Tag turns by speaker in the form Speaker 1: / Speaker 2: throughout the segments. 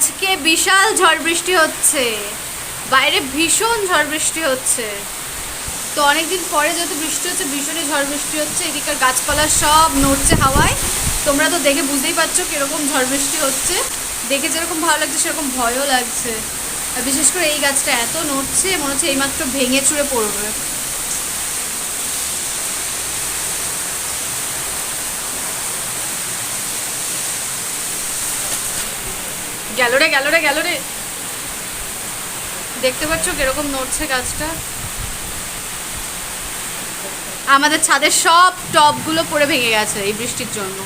Speaker 1: আজকে বিশাল ঝড় বৃষ্টি হচ্ছে। বাইরে ভীষণ ঝড় বৃষ্টি হচ্ছে। তো অনেকদিন পরে যেহেতু বৃষ্টি হচ্ছে, ভীষণই ঝড় বৃষ্টি হচ্ছে। এদিকের গাছপালা সব নড়ছে হাওয়ায়। তোমরা তো দেখে বুঝতেই পারছ কীরকম ঝড় বৃষ্টি হচ্ছে। দেখে যেরকম ভালো লাগছে, সেরকম ভয়ও লাগছে। আর বিশেষ করে এই গাছটা এত নড়ছে, মনে হচ্ছে এইমাত্র ভেঙে চুড়ে পড়বে। গেল রে গেল রে গেল রে। দেখতে পাচ্ছ কীরকম নড়ছে গাছটা? আমাদের ছাদের সব টবগুলো পড়ে ভেঙে গেছে এই বৃষ্টির জন্য।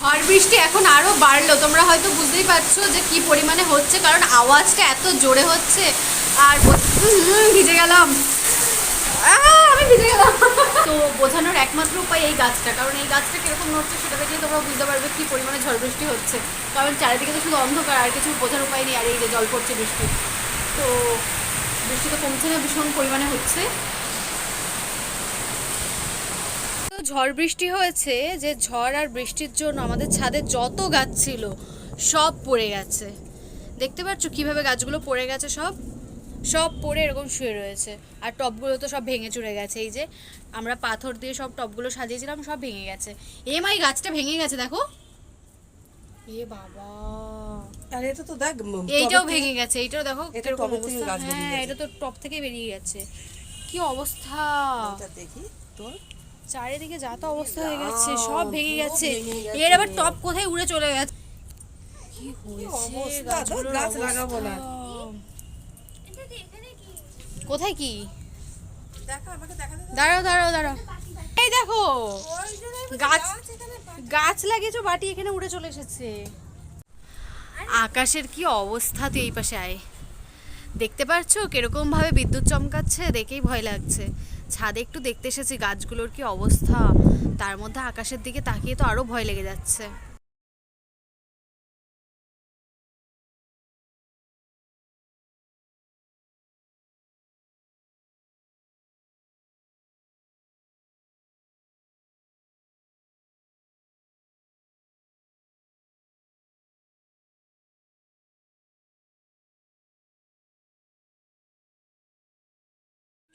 Speaker 1: ঝড় বৃষ্টি এখন আরও বাড়লো। তোমরা হয়তো বুঝতেই পারছ যে কি পরিমাণে হচ্ছে, কারণ আওয়াজটা এত জোরে হচ্ছে। আর ভিজে গেলাম। আমি ভিজে গেলাম। তো বোঝানোর একমাত্র উপায় এই গাছটা। কারণ এই গাছটা কীরকম নড়ছে সেটা দেখেই তোমরা বুঝতে পারবে কি পরিমাণে ঝড় বৃষ্টি হচ্ছে। কারণ চারিদিকে তো শুধু অন্ধকার, আর কিছু বোঝার উপায় নেই। আর এই যে জল পড়ছে বৃষ্টি। তো বৃষ্টি তো কমছে না, ভীষণ পরিমাণে হচ্ছে। তো ঝড় বৃষ্টি হয়েছে যে ঝড় আর বৃষ্টির জন্য আমাদের ছাদে যত গাছ ছিল, সব পড়ে গেছে। দেখতে পাচ্ছ কীভাবে গাছগুলো পড়ে গেছে সব? সব পড়ে এরকম শুয়ে রয়েছে। আর টবগুলো তো সব ভেঙে চুরে গেছে এই যে আমরা পাথর দিয়ে সব টবগুলো সাজিয়েছিলাম সব ভেঙে গেছে। এ মাই গাছটা ভেঙে গেছে দেখো। এ বাবা।
Speaker 2: আর এটা তো দেখ
Speaker 1: এইটাও ভেঙে গেছে এইটাও দেখো
Speaker 2: এটা
Speaker 1: কীরকম
Speaker 2: থেকে গাছ
Speaker 1: হ্যাঁ এটা তো টপ থেকে বেরিয়ে গেছে। কি অবস্থা?
Speaker 2: এটা দেখি তোর।
Speaker 1: চারিদিকে যা তো অবস্থা হয়ে গেছে সব ভেঙে গেছে। এর আবার টপ কোথায় উড়ে চলে গেছে? কি হয়েছে?
Speaker 2: গাছ লাগাবো না।
Speaker 1: কোথায় কি? দাঁড়াও দাঁড়াও দাঁড়াও। এই দেখো গাছ গাছ লাগিয়েছো বাটি এখানে উড়ে চলে এসেছে। আকাশের কি অবস্থা? তুই এই পাশে আয়। দেখতে পারছ কীরকম ভাবে বিদ্যুৎ চমকাচ্ছে? দেখেই ভয় লাগছে। ছাদে একটু দেখতে এসেছি গাছগুলোর কি অবস্থা? তার মধ্যে আকাশের দিকে তাকিয়ে তো আরও ভয় লেগে যাচ্ছে।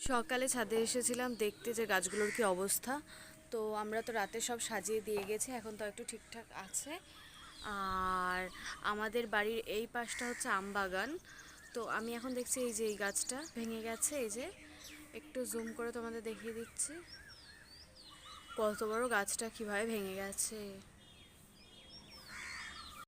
Speaker 1: সকালে ছাদে এসেছিলাম দেখতে যে গাছগুলোর কি অবস্থা। তো আমরা তো রাতে সব সাজিয়ে দিয়ে গেছি, এখন তো একটু ঠিকঠাক আছে। আর আমাদের বাড়ির এই পাশটা হচ্ছে আম বাগান। তো আমি এখন দেখছি এই যে এই গাছটা ভেঙে গেছে, এই যে একটু জুম করে তোমাদের দেখিয়ে দিচ্ছি। কত বড় গাছটা, কীভাবে ভেঙে গেছে।